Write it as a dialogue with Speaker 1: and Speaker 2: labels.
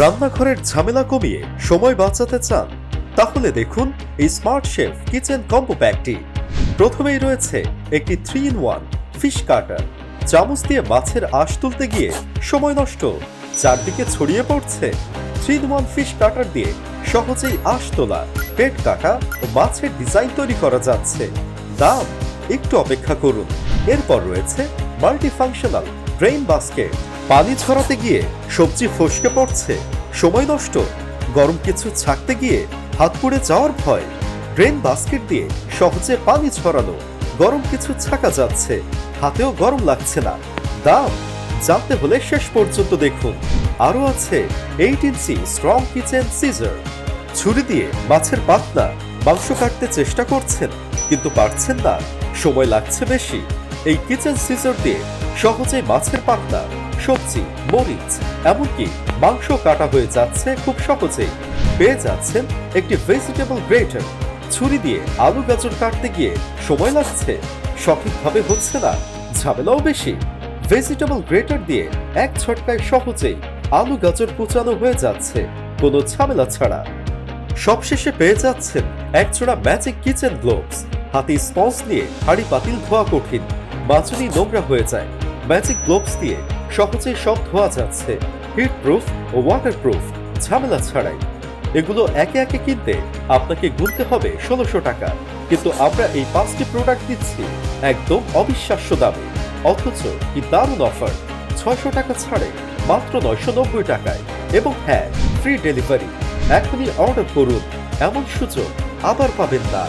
Speaker 1: রান্নাঘরের ঝামেলা কমিয়ে সময় বাঁচাতে চান, তাহলে দেখুন এই স্মার্ট শেফ কিচেন কম্বো প্যাকটি প্রথমেই রয়েছে একটি three in one fish cutter চামচ দিয়ে মাছের আঁশ তুলতে গিয়ে সময় নষ্ট, চারদিকে ছড়িয়ে পড়ছে three in one fish cutter দিয়ে সহজেই আঁশ তোলা, পেট কাটা ও মাছের ডিজাইন তৈরি করা যাচ্ছে। দাম, একটু অপেক্ষা করুন। এরপর রয়েছে মাল্টি ফাংশনাল ড্রেন বাস্কেট পানি ছড়াতে গিয়ে সবজি ফসকে পড়ছে, সময় নষ্ট। গরম কিছু ছাকতে গিয়ে হাত পুড়ে যাওয়ার ভয়। ড্রেন বাস্কেট দিয়ে সহজে পানি ছড়ানো। গরম কিছু ছাকা যাচ্ছে, হাতেও গরম লাগছে না। দাম জানতে হলে শেষ পর্যন্ত দেখুন। আরও আছে eight inch strong kitchen scissor ছুরি দিয়ে মাছের পাতলা, মাংস কাটতে চেষ্টা করছেন, কিন্তু পারছেন না। সময় লাগছে বেশি। এই কিচেন সিজার দিয়ে সহজে মাছের পাতলা সবজি, মরিচ, এমনকি মাংস কাটা হয়ে যাচ্ছে খুব সহজেই। পেয়ে যাচ্ছেন একটি ভেজিটেবল গ্রেটার ছুরি দিয়ে আলু গাজর কাটতে গিয়ে সময় লাগছে। সঠিকভাবে হচ্ছে না, ঝামেলাও বেশি। ভেজিটেবল গ্রেটার দিয়ে এক ছটকায় সহজেই আলু গাজর কুচানো হয়ে যাচ্ছে, কোনো ঝামেলা ছাড়া। সবশেষে পেয়ে যাচ্ছেন একজোড়া ম্যাজিক কিচেন গ্লোভস হাতে স্পঞ্জ নিয়ে হাড়ি পাতিল ধোয়া কঠিন। মাছুনি নোংরা হয়ে যায়। ম্যাজিক গ্লোভস দিয়ে সহজেই সব ধোয়া যাচ্ছে। হিট প্রুফ ও ওয়াটার প্রুফ ঝামেলা ছাড়াই। এগুলো একে একে কিনতে আপনাকে গুনতে হবে ষোলোশো টাকা। কিন্তু আমরা এই পাঁচটি প্রোডাক্ট দিচ্ছি একদম অবিশ্বাস্য দামে। অথচ কি দারুণ অফার ছয়শো টাকা ছাড়ে মাত্র নয়শো নব্বই টাকায়। এবং হ্যাঁ ফ্রি ডেলিভারি এখনই অর্ডার করুন। এমন সুযোগ আবার পাবেন না।